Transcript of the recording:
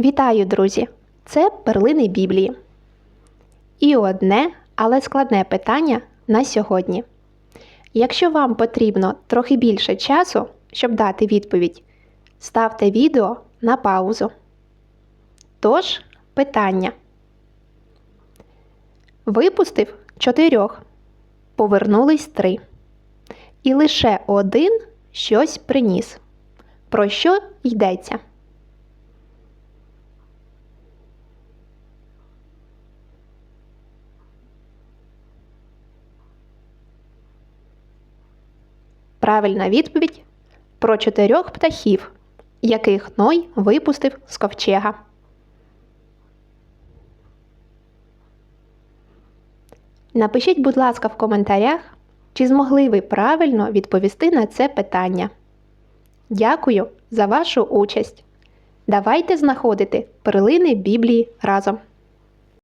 Вітаю, друзі! Це перлини Біблії. І одне, але складне питання на сьогодні. Якщо вам потрібно трохи більше часу, щоб дати відповідь, ставте відео на паузу. Тож, питання. Випустив чотирьох, повернулись три. І лише один щось приніс. Про що йдеться? Правильна відповідь про чотирьох птахів, яких Ной випустив з ковчега. Напишіть, будь ласка, в коментарях, чи змогли ви правильно відповісти на це питання. Дякую за вашу участь! Давайте знаходити перлини Біблії разом.